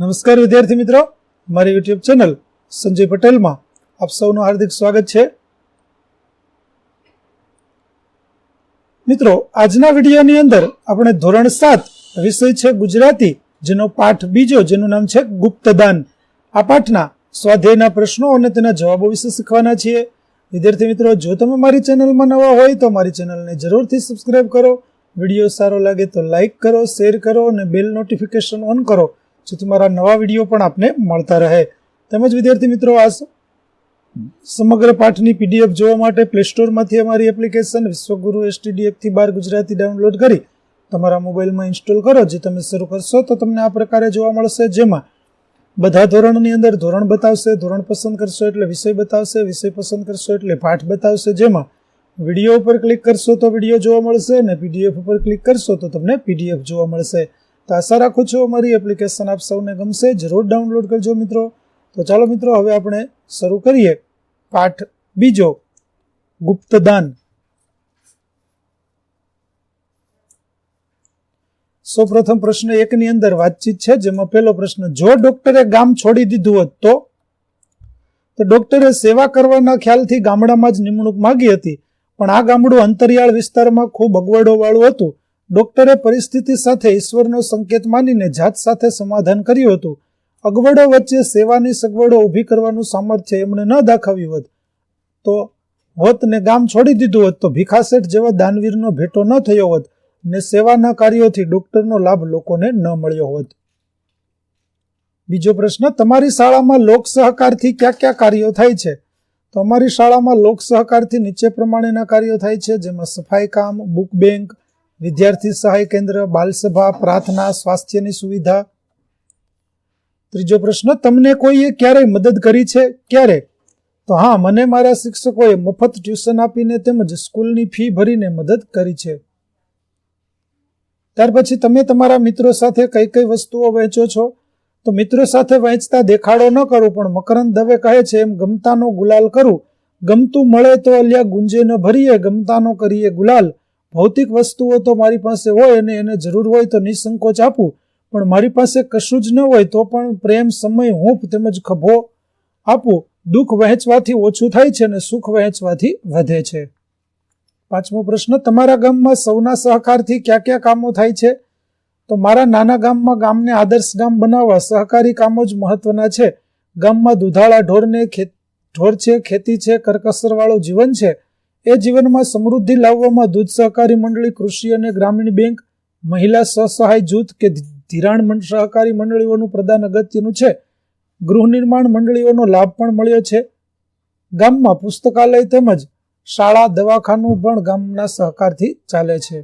નમસ્કાર વિદ્યાર્થી મિત્રો. મારી યુટ્યુબ ચેનલ સંજય પટેલમાં આપ સૌનું હાર્દિક સ્વાગત છે. મિત્રો, આજના વિડીયોની અંદર આપણે ધોરણ સાત વિષય છે ગુજરાતી, જેનો પાઠ બીજો, જેનું નામ છે ગુપ્તદાન. આ પાઠના સ્વાધ્યાયના પ્રશ્નો અને તેના જવાબો વિશે શીખવાના છીએ. વિદ્યાર્થી મિત્રો, જો તમે મારી ચેનલમાં નવા હોય તો મારી ચેનલને જરૂરથી સબસ્ક્રાઇબ કરો. વીડિયો સારો લાગે તો લાઈક કરો શેર કરો અને બેલ નોટિફિકેશન ઓન કરો. જેથી મારા નવા વીડિયો પણ આપને મળતા રહે. તેમજ વિદ્યાર્થી મિત્રો, આ સમગ્ર પાઠની પીડીએફ જોવા માટે પ્લે સ્ટોરમાંથી અમારી એપ્લિકેશન વિશ્વગુરુ એસટીડીએફથી બાર ગુજરાતી ડાઉનલોડ કરી તમારા મોબાઈલમાં ઇન્સ્ટોલ કરો, જે તમે શરૂ કરશો તો તમને આ પ્રકારે જોવા મળશે. જેમાં બધા ધોરણની અંદર ધોરણ બતાવશે, ધોરણ પસંદ કરશો એટલે વિષય બતાવશે, વિષય પસંદ કરશો એટલે પાઠ બતાવશે. જેમાં વીડિયો ઉપર ક્લિક કરશો તો વીડિયો જોવા મળશે અને પીડીએફ ઉપર ક્લિક કરશો તો તમને પીડીએફ જોવા મળશે. તો આશા રાખું છું અમારી એપ્લિકેશન આપ સૌને ગમશે. જરૂર ડાઉનલોડ કરજો મિત્રો. તો ચાલો મિત્રો, હવે આપણે શરૂ કરીએ. પાઠ બીજો. ગુપ્તદાન. સૌપ્રથમ પ્રશ્ન એકની અંદર વાતચીત છે, જેમાં પહેલો પ્રશ્ન, જો ડોક્ટરે ગામ છોડી દીધું હોત તો? તો ડોક્ટરે સેવા કરવાના ખ્યાલથી ગામડામાં જ નિમણૂક માંગી હતી. પણ આ ગામડું અંતરિયાળ વિસ્તારમાં ખૂબ અગવડો વાળું હતું. ડોક્ટરે પરિસ્થિતિ સાથે ઈશ્વરનો સંકેત માનીને જાત સાથે સમાધાન કર્યું હતું. અગવડો વચ્ચે સેવાની સગવડો ઊભી કરવાનું સામર્થ્ય એમણે ન દાખવ્યું હોત, તો હોત ને ગામ છોડી દીધું હોત, તો ભીખાશેઠ જેવા દાનવીરનો ભેટો ન થયો હોત ને સેવાના કાર્યોથી ડોક્ટરનો લાભ લોકોને ન મળ્યો હોત. બીજો પ્રશ્ન, તમારી શાળામાં લોક સહકારથી ક્યાં ક્યાં કાર્યો થાય છે? તો અમારી શાળામાં લોક સહકારથી નીચે પ્રમાણેના કાર્યો થાય છે, જેમાં સફાઈ કામ, બુક બેંક વિદ્યાર્થી સહાય કેન્દ્ર, બાલસભા, પ્રાર્થના, સ્વાસ્થ્યની સુવિધા. ત્રીજો પ્રશ્ન, તમને કોઈએ ક્યારેય મદદ કરી છે? ક્યારે? તો હા, મને મારા શિક્ષકોએ મફત ટ્યુશન આપીને તેમજ સ્કૂલની ફી ભરીને મદદ કરી છે. ત્યાર પછી, તમે તમારા મિત્રો સાથે કઈ કઈ વસ્તુઓ વહેંચો છો? તો, મિત્રો સાથે વહેંચતા દેખાડો ન કરું, પણ મકરંદ દવે કહે છે, એમ ગમતાનો ગુલાલ કરું. ગમતું મળે તો અલ્યા ગુંજે ન ભરીએ, ગમતાનો કરીએ ગુલાલ. ભૌતિક વસ્તુઓ તો મારી પાસે હોય અને એને જરૂર હોય તો નિસંકોચ આપું, પણ મારી પાસે કશું જ ન હોય તો પણ પ્રેમ, સમય, હૂંફ તેમજ ખભો આપું. દુઃખ વહેંચવાથી ઓછું થાય છે અને સુખ વહેંચવાથી વધે છે. પાંચમો પ્રશ્ન, તમારા ગામમાં સૌના સહકારથી ક્યાં ક્યાં કામો થાય છે? તો મારા નાના ગામમાં ગામને આદર્શ ગામ બનાવવા સહકારી કામો જ મહત્વના છે. ગામમાં દુધાળા ઢોરને ઢોર છે, ખેતી છે, કરકસરવાળું જીવન છે. એ જીવનમાં સમૃદ્ધિ લાવવામાં દૂધ સહકારી મંડળી, કૃષિ અને ગ્રામીણ બેંક, મહિલા સ્વસહાય જૂથ કે ધિરાણ સહકારી મંડળીઓનું પ્રદાન અગત્યનું છે. ગૃહ નિર્માણ મંડળીઓનો લાભ પણ મળ્યો છે. ગામમાં પુસ્તકાલય તેમજ શાળા, દવાખાનું પણ ગામના સહકારથી ચાલે છે.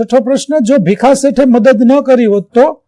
છઠ્ઠો પ્રશ્ન, જો ભીખા શેઠે મદદ ન કરી હોત તો?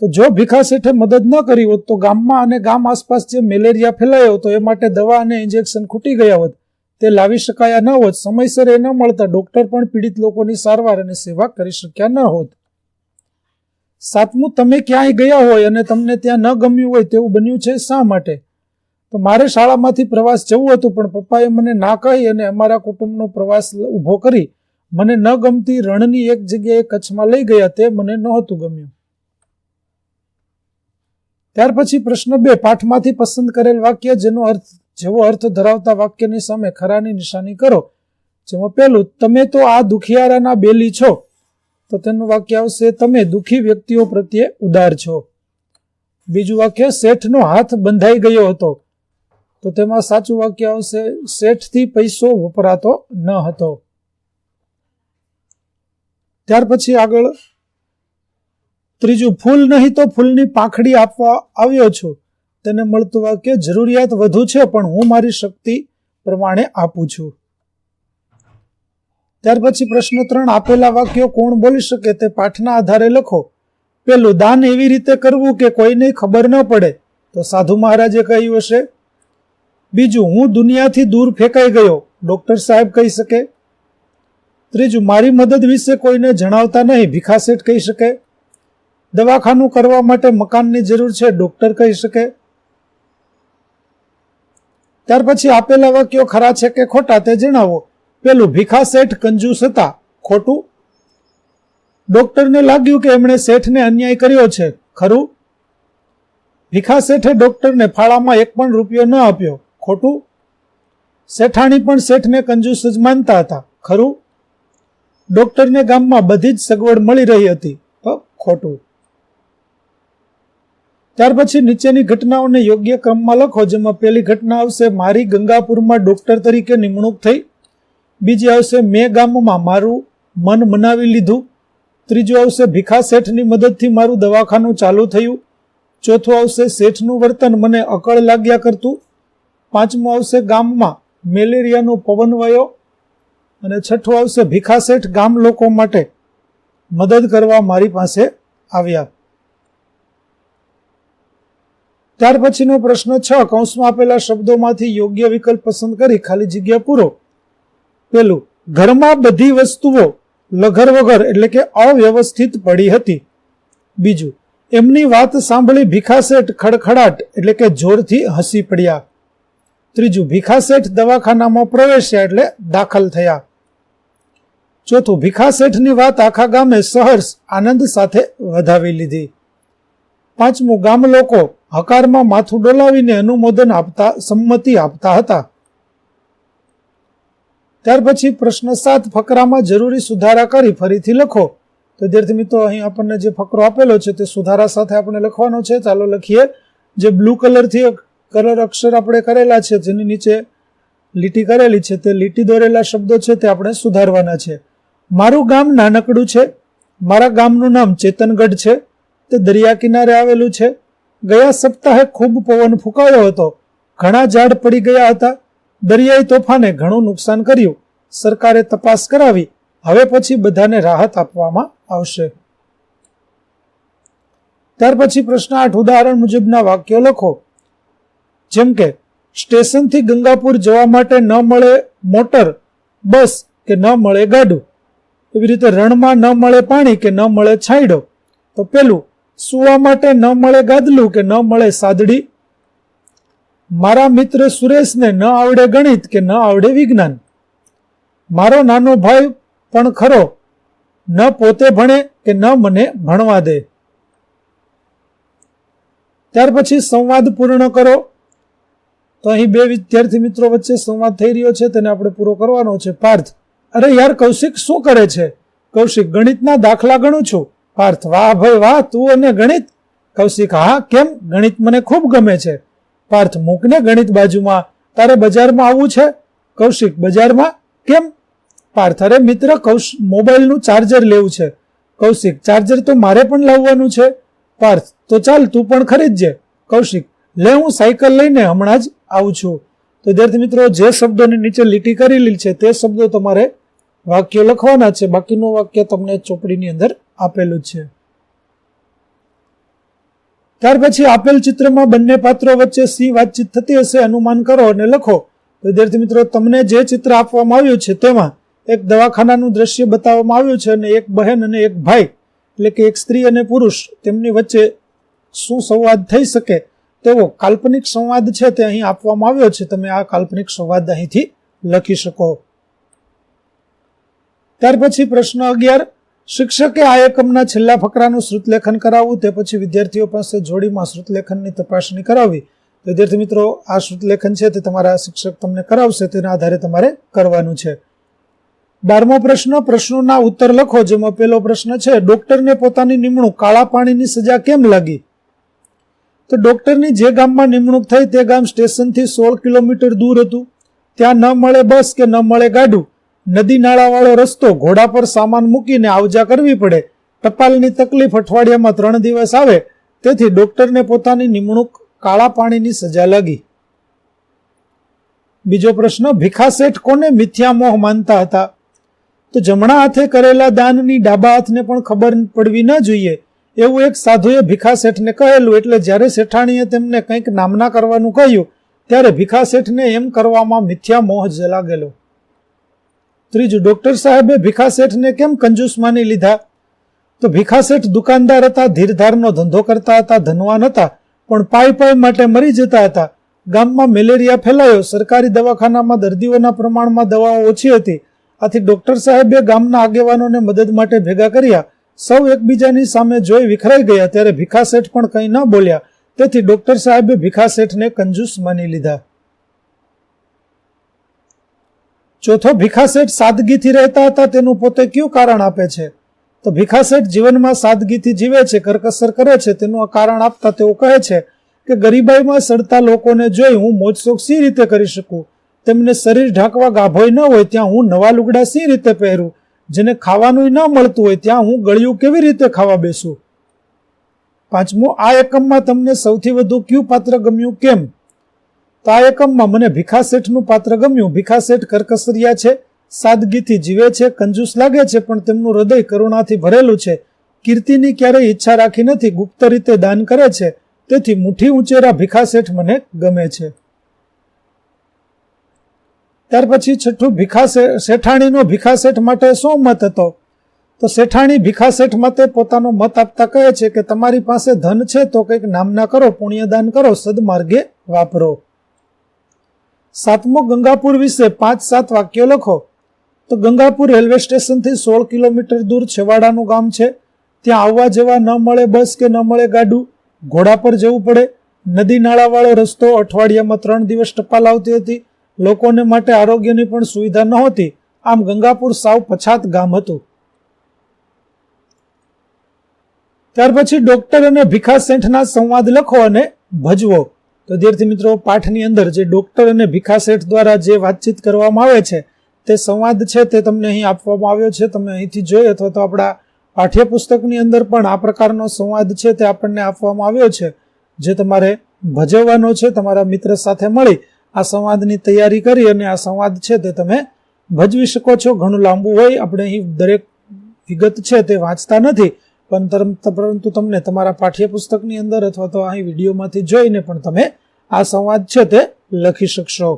તો જો ભીખા શેઠે મદદ ન કરી હોત, તો ગામમાં અને ગામ આસપાસ જે મેલેરિયા ફેલાયો હતો, એ માટે દવા અને ઇન્જેક્શન ખૂટી ગયા હોત. તે લાવી શકાયા ન હોત, સમયસર એ ન મળતા ડોક્ટર પણ પીડિત લોકોની સારવાર અને સેવા કરી શક્યા ન હોત. સાતમું, તમે ક્યાંય ગયા હોય અને તમને ત્યાં ન ગમ્યું હોય તેવું બન્યું છે, શા માટે? તો મારે શાળામાંથી પ્રવાસ જવું હતું, પણ પપ્પાએ મને ના કહી અને અમારા કુટુંબનો પ્રવાસ ઊભો કરી. મને ન ગમતી રણની એક જગ્યાએ કચ્છમાં લઈ ગયા, તે મને નહોતું ગમ્યું. ત્યાર પછી પ્રશ્ન બે, પાઠમાંથી પસંદ કરેલ વાક્ય જેનો અર્થ જેવો અર્થ ધરાવતા વાક્યની સામે ખરાની નિશાની કરો. જેમાં પહેલું, તમે તો આ દુખિયારાના બેલી છો. તો તેનું વાક્ય આવશે, તમે દુખી વ્યક્તિઓ પ્રત્યે ઉદાર છો. બીજું વાક્ય, શેઠનો હાથ બંધાઈ ગયો હતો. તો તેમાં સાચું વાક્ય આવશે, શેઠથી પૈસો વપરાતો ન હતો. ત્યાર પછી આગળ ત્રીજું, ફૂલ નહીં તો ફૂલની પાંખડી આપવા આવ્યો છું. તેને મળતું વાક્ય જરૂરિયાત વધુ છે, પણ હું મારી શક્તિ પ્રમાણે આપું છું. ત્યાર પછી પ્રશ્ન ત્રણ, આપેલા વાક્યો કોણ બોલી શકે તે પાઠના આધારે લખો. પેલું, દાન એવી રીતે કરવું કે કોઈને ખબર ન પડે? તો સાધુ મહારાજે કહ્યું હશે. બીજું, હું દુનિયાથી દૂર ફેંકાઈ ગયો. ડોક્ટર સાહેબ કહી શકે. ત્રીજું, મારી મદદ વિશે કોઈને જણાવતા નહીં ભીખાસેઠ કહી શકે. દવાખાનું કરવા માટે મકાનની જરૂર છે, ડોક્ટર કહી શકે. ત્યાર પછી આપેલા વાક્યો ખરા છે કે ખોટા તે જણાવો. પેલું, ભીખા શેઠ કંજૂસ હતા. ખોટું? ડોક્ટરને લાગ્યું કે એમણે શેઠને અન્યાય કર્યો છે. ખરું? ભીખા શેઠે ડોક્ટરને ફાળામાં એક પણ રૂપિયો ન આપ્યો. ખોટું? શેઠાણી પણ શેઠને કંજૂસ જ માનતા હતા. ખરું? ડોક્ટરને ગામમાં બધી જ સગવડ મળી રહી હતી. ખોટું. ત્યાર પછી નીચેની ઘટનાઓને યોગ્ય ક્રમમાં લખો, જેમાં પહેલી ઘટના આવશે મારી ગંગાપુરમાં ડોક્ટર તરીકે નિમણૂક થઈ. બીજી આવશે મેં ગામમાં મારું મન મનાવી લીધું. ત્રીજું આવશે ભીખા શેઠની મદદથી મારું દવાખાનું ચાલુ થયું. ચોથું આવશે શેઠનું વર્તન મને અકળ લાગ્યા કરતું. પાંચમું આવશે ગામમાં મેલેરિયાનો પવન વયો. અને છઠ્ઠું આવશે ભીખા શેઠ ગામ લોકો માટે મદદ કરવા મારી પાસે આવ્યા. ત્યાર પછીનો પ્રશ્ન છ. કૌંસમાં આપેલા શબ્દોમાંથી યોગ્ય વિકલ્પ પસંદ કરી ખાલી જગ્યા પૂરો. પેલું, ઘરમાં બધી વસ્તુઓ લઘર વગર એટલે કે અવ્યવસ્થિત પડી હતી. બીજું, એમની વાત સાંભળી ભીખાશેઠ ખડખડાટ એટલે કે જોરથી હસી પડ્યા. ત્રીજું ભીખાશેઠ દવાખાનામાં પ્રવેશ્યા એટલે દાખલ થયા. ચોથું ભીખાશેઠની વાત આખા ગામે સહર્ષ આનંદ સાથે વધાવી લીધી. પાંચમું ગામ લોકો હકારમાં માથું ડોલાવીને અનુમોદન આપતા, સંમતિ આપતા હતા. ત્યાર પછી પ્રશ્ન સાત, ફકરામાં જરૂરી સુધારા કરી ફરીથી લખો. તો વિદ્યાર્થી મિત્રો, અહીં આપણને જે ફકરો આપેલો છે તે સુધારા સાથે આપણે લખવાનો છે. ચાલો લખીએ. જે બ્લુ કલરથી કલર અક્ષર આપણે કરેલા છે, જેની નીચે લીટી કરેલી છે, તે લીટી દોરેલા શબ્દો છે, તે આપણે સુધારવાના છે. મારું ગામ નાનકડું છે. મારા ગામનું નામ ચેતનગઢ છે. તે દરિયા કિનારે આવેલું છે. ગયા સપ્તાહે ખૂબ પવન ફૂંકાયો હતો. ઘણા ઝાડ પડી ગયા હતા. દરિયાઈ તોફાને ઘણું નુકસાન કર્યું. સરકારે તપાસ કરાવી. હવે પછી બધાને રાહત આપવામાં આવશે. ત્યાર પછી પ્રશ્ન આઠ ઉદાહરણ મુજબના વાક્યો લખો. જેમ કે, સ્ટેશનથી ગંગાપુર જવા માટે ન મળે મોટર, બસ કે ન મળે ગાડું. એવી રીતે રણમાં ન મળે પાણી કે ન મળે છાંયડો. તો પેલું સુવા માટે ન મળે ગાદલું કે ન મળે સાદડી? મારા મિત્ર સુરેશને ન આવડે ગણિત કે ન આવડે વિજ્ઞાન? મારો નાનો ભાઈ પણ ખરો, ન પોતે ભણે કે ન મને ભણવા દે. ત્યાર પછી સંવાદ પૂર્ણ કરો. તો અહીં બે વિદ્યાર્થી મિત્રો વચ્ચે સંવાદ થઈ રહ્યો છે, તેને આપણે પૂરો કરવાનો છે. પાર્થ, અરે યાર કૌશિક શું કરે છે? કૌશિક ગણિતના દાખલા ગણું છું. પાર્થ, વાહ ભાઈ, વાહ, તું અને ગણિત. કૌશિક, હા, કેમ? ગણિત મને ખૂબ ગમે છે. પાર્થ મૂકને ગણિત બાજુમાં. તારે બજારમાં આવવું છે? કૌશિક, બજારમાં? કેમ? પાર્થ, અરે મિત્ર, કૌશ, મોબાઈલનું ચાર્જર લેવું છે. કૌશિક ચાર્જર તો મારે પણ લાવવાનું છે. પાર્થ, તો ચાલ, તું પણ ખરીદજે. કૌશિક, લે, હું સાયકલ લઈને હમણાં જ આવું છું. તો વિદ્યાર્થી મિત્રો, જે શબ્દોની નીચે લીટી કરેલી છે, તે શબ્દો તમારે વાક્યો લખવાના છે. બાકીનું વાક્ય તમને ચોપડીની અંદર આપેલું છે. ત્યાર પછી આપેલ ચિત્રમાં બંને પાત્રો વચ્ચે સી વાતચીત થતી હશે, અનુમાન કરો અને લખો. વિદ્યાર્થી મિત્રો, તમને જે ચિત્ર આપવામાં આવ્યું છે તેમાં એક દવાખાનાનું દ્રશ્ય બતાવવામાં આવ્યું છે અને એક બહેન અને એક ભાઈ, એટલે કે એક સ્ત્રી અને પુરુષ, તેમની વચ્ચે શું સંવાદ થઈ શકે તેવો કાલ્પનિક સંવાદ છે તે અહીં આપવામાં આવ્યો છે. તમે આ કાલ્પનિક સંવાદ અહીંથી લખી શકો. ત્યાર પછી પ્રશ્ન અગિયાર. શિક્ષકે આ એકમના છેલ્લા ફકરાનું શ્રુતલેખન કરાવવું, તે પછી વિદ્યાર્થીઓ પાસે જોડીમાં શ્રુતલેખનની તપાસણી કરાવવી. વિદ્યાર્થી મિત્રો, આ શ્રુતલેખન છે તે તમારા શિક્ષક તમને કરાવશે, તેના આધારે તમારે કરવાનું છે. બારમો પ્રશ્ન, પ્રશ્નોના ઉત્તર લખો, જેમાં પહેલો પ્રશ્ન છે, ડોક્ટરને પોતાની નિમણૂક કાળા પાણીની સજા કેમ લાગી? તો ડોક્ટરની જે ગામમાં નિમણૂક થઈ, તે ગામ સ્ટેશનથી સોળ કિલોમીટર દૂર હતું. ત્યાં ન મળે બસ કે ન મળે ગાડું. નદી નાળાવાળો રસ્તો ઘોડા પર સામાન મૂકીને આવજા કરવી પડે. ટપાલની તકલીફ અઠવાડિયામાં ત્રણ દિવસ આવે, તેથી ડોક્ટરને પોતાની નિમણૂક કાળા પાણીની સજા લાગી. બીજો પ્રશ્ન, ભીખા શેઠ કોને મિથ્યા મોહ માનતા હતા? તો જમણા હાથે કરેલા દાનની ડાબા હાથને પણ ખબર પડવી ન જોઈએ. એવું એક સાધુએ ભીખા શેઠને કહેલું, એટલે જ્યારે શેઠાણીએ તેમને કંઈક નામના કરવાનું કહ્યું, ત્યારે ભીખા શેઠને એમ કરવામાં મિથ્યા મોહ જ લાગેલો. ત્રીજું, ડોક્ટર સાહેબે ભીખા શેઠને કેમ કંજૂસ માની લીધા? તો ભીખા શેઠ દુકાનદાર હતા, ધીરધારનો ધંધો કરતા હતા, ધનવાન હતા, પણ પાય પાય માટે મરી જતા હતા. ગામમાં મેલેરિયા ફેલાયો, સરકારી દવાખાનામાં દર્દીઓના પ્રમાણમાં દવાઓ ઓછી હતી. આથી ડોક્ટર સાહેબે ગામના આગેવાનોને મદદ માટે ભેગા કર્યા. સૌ એકબીજાની સામે જોઈ વિખરાઈ ગયા, ત્યારે ભીખા શેઠ પણ કંઈ ન બોલ્યા. તેથી ડોક્ટર સાહેબે ભીખા શેઠને કંજૂસ માની લીધા. ચોથો ભીખા શેઠ સાદગીથી રહેતા હતા, તેનું પોતે કયું કારણ આપે છે? તો ભીખા શેઠ જીવનમાં સાદગીથી જીવે છે, કરકસર કરે છે, તેનું આ કારણ આપતા તેઓ કહે છે કે ગરીબાઈમાં સડતા લોકોને જોઈ હું મોજશોખ સી રીતે કરી શકું? તેમને શરીર ઢાંકવા ગાભોય ન હોય, ત્યાં હું નવા લુગડા સી રીતે પહેરું? જેને ખાવાનું ન મળતું હોય, ત્યાં હું ગળ્યું કેવી રીતે ખાવા બેસું? પાંચમું, આ એકમમાં તમને સૌથી વધુ કયું પાત્ર ગમ્યું? કેમ? તો આ એકમમાં મને ભીખા શેઠનું પાત્ર ગમ્યું. ભીખા શેઠ કરકસરિયા છે, સાદગીથી જીવે છે, કંજૂસ લાગે છે, પણ તેમનું હૃદય કરુણાથી ભરેલું છે. કીર્તિની ક્યારેય ઈચ્છા રાખી નથી, ગુપ્ત રીતે દાન કરે છે. તેથી મુઠ્ઠી ઉંચેરા ભીખા શેઠ મને ગમે છે. ત્યાર પછી છઠ્ઠું, ભીખા શેઠાણીનો ભીખા શેઠ માટે શું મત હતો? તો શેઠાણી ભીખા શેઠ માટે પોતાનો મત આપતા કહે છે કે તમારી પાસે ધન છે, તો કંઈક નામના કરો, પુણ્યદાન કરો, સદમાર્ગે વાપરો. સાતમો ગંગાપુર વિશે પાંચ સાત વાક્યો લખો. તો ગંગાપુર રેલવે સ્ટેશનથી સોળ કિલોમીટર દૂર છેવાડાનું ગામ છે. ત્યાં આવવા જવા ન મળે બસ કે ન મળે ગાડું. ઘોડા પર જવું પડે. નદી નાળાવાળો રસ્તો અઠવાડિયામાં ત્રણ દિવસ ટપાલ આવતી હતી. લોકોને માટે આરોગ્યની પણ સુવિધા નહોતી. આમ ગંગાપુર સાવ પછાત ગામ હતું. ત્યાર પછી ડોક્ટર અને ભીખા શેઠના સંવાદ લખો અને ભજવો. તો વિદ્યાર્થી મિત્રો, પાઠની અંદર જે ડોક્ટર અને ભીખા શેઠ દ્વારા જે વાતચીત કરવામાં આવે છે, તે સંવાદ છે તે તમને અહીં આપવામાં આવ્યો છે. તમે અહીંથી જોઈ અથવા તો આપણા પાઠ્યપુસ્તકની અંદર પણ આ પ્રકારનો સંવાદ છે તે આપણને આપવામાં આવ્યો છે. જે તમારે ભજવવાનો છે, તમારા મિત્ર સાથે મળી આ સંવાદની તૈયારી કરી અને આ સંવાદ છે તે તમે ભજવી શકો છો. ઘણું લાંબુ હોય, આપણે અહીં દરેક વિગત છે તે વાંચતા નથી. પણ પરંતુ તમને તમારા પાઠ્યપુસ્તકની અંદર અથવા તો અહીં વિડીયોમાંથી જોઈને પણ તમે આ સંવાદ છે તે લખી શકશો.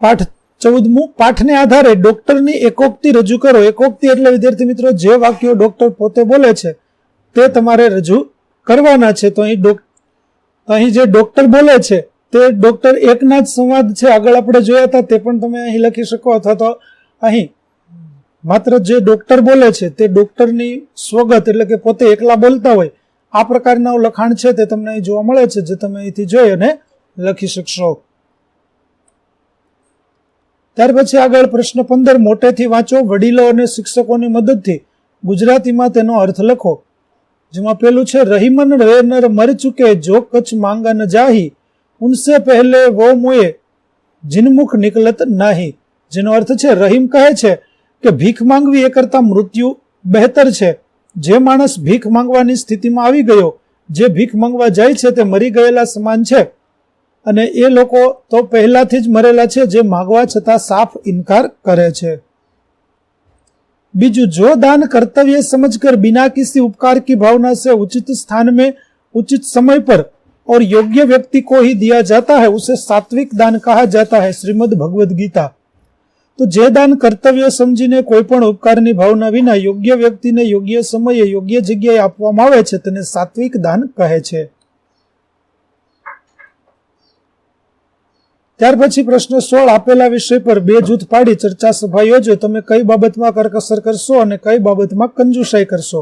પાઠ ચૌદમું. પાઠને આધારે ડોક્ટરની એકોક્તિ રજૂ કરો. એકોક્તિ એટલે, વિદ્યાર્થી મિત્રો, જે વાક્યો ડોક્ટર પોતે બોલે છે, તે તમારે રજૂ કરવાના છે. તો અહીં અહીં જે ડોક્ટર બોલે છે તે ડોક્ટર એકના જ સંવાદ છે, આગળ આપણે જોયા હતા, તે પણ તમે અહીં લખી શકો, અથવા તો અહીં. માત્ર જે ડોક્ટર બોલે છે, તે ડોક્ટરની સ્વગત એટલે કે પોતે એકલા બોલતા હોય, આ પ્રકારના લખાણ છે તે તમને અહીં જોવા મળે છે, જે તમે અહીંથી જોઈ અને લખી શકશો. ત્યાર પછી આગળ પ્રશ્ન પંદર, મોટેથી વાંચો, વડીલો અને શિક્ષકોની મદદથી. ગુજરાતીમાં તેનો અર્થ લખો. જેમાં પેલું છે, રહીમન રેનર મર ચૂકે, જો કચ્છ માંગન જાહી. ઉનસે પહેલે વો મુએ જિનમુખ નિકલત નાહી જેનો અર્થ છે રહીમ કહે છે કે ભીખ માંગવી એ કરતાં મૃત્યુ બહેતર છે જે માણસ ભીખ માંગવાની સ્થિતિમાં આવી ગયો જે ભીખ માંગવા જાય છે તે મરી ગયેલા સમાન છે। અને એ લોકો તો પહેલાથી જ મરેલા છે, જે માંગવા છતાં સાફ ઇનકાર કરે છે। બીજું, જો દાન કર્તવ્ય સમજ કર બિના કિસી ઉપકાર કી ભાવના સે ઉચિત સ્થાન મેં ઉચિત સમય પર और योग्य व्यक्ति को ही दिया जाता है उसे सात्विक दान कहा जाता है श्रीमद भगवद गीता તો જે દાન કર્તવ્ય સમજીને કોઈ પણ ઉપકારની ભાવના વિના યોગ્ય વ્યક્તિને યોગ્ય સમયે યોગ્ય જગ્યાએ આપવામાં આવે છે તેને સાત્વિક દાન કહે છે ત્યાર પછી પ્રશ્ન સોળ આપેલા વિષય પર બે જૂથ પાડી ચર્ચા સભા યોજો તમે કઈ બાબતમાં કરકસર કરશો અને કઈ બાબતમાં કંજુસાઈ કરશો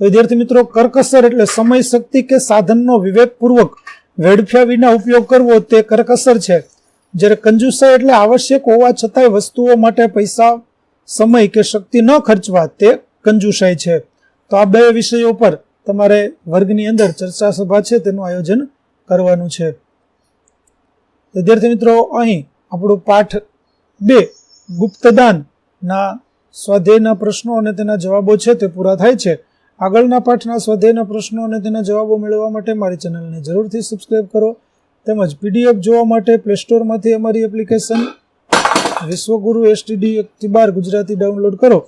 તો વિદ્યાર્થી મિત્રો, કરકસર એટલે સમય, શક્તિ કે સાધનનો વિવેકપૂર્વક વેડફ્યા વિના ઉપયોગ કરવો તે કરકસર છે. જ્યારે કંજુસાઈ એટલે આવશ્યક હોવા છતાંય વસ્તુઓ માટે પૈસા, સમય કે શક્તિ ન ખર્ચવા તે કંજુસાય છે. તો આ બે વિષયો પર તમારે વર્ગની અંદર ચર્ચા સભા છે, તેનું આયોજન કરવાનું છે. વિદ્યાર્થી મિત્રો, અહીં આપણું પાઠ બે, ગુપ્તદાનના સ્વાધ્યાયના પ્રશ્નો અને તેના જવાબો છે, તે પૂરા થાય છે. આગળના પાઠના સ્વાધ્યાયના પ્રશ્નો અને તેના જવાબો મેળવવા માટે મારી ચેનલને જરૂરથી સબસ્ક્રાઇબ કરો. તેમજ પીડીએફ જોવા માટે પ્લે સ્ટોરમાંથી અમારી એપ્લિકેશન વિશ્વગુરુ એસટીડી એકથી બાર ગુજરાતી ડાઉનલોડ કરો,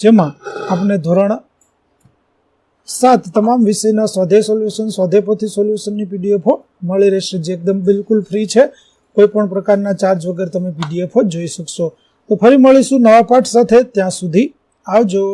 જેમાં આપને ધોરણ સાત તમામ વિષયના સ્વાધ્યાય સોલ્યુશન સ્વાધ્યાયપોથી સોલ્યુશનની પીડીએફો મળી રહેશે, જે એકદમ બિલકુલ ફ્રી છે. કોઈ પણ પ્રકારના ચાર્જ વગર તમે પીડીએફો જોઈ શકશો. તો ફરી મળીશું નવા પાઠ સાથે, ત્યાં સુધી આવજો.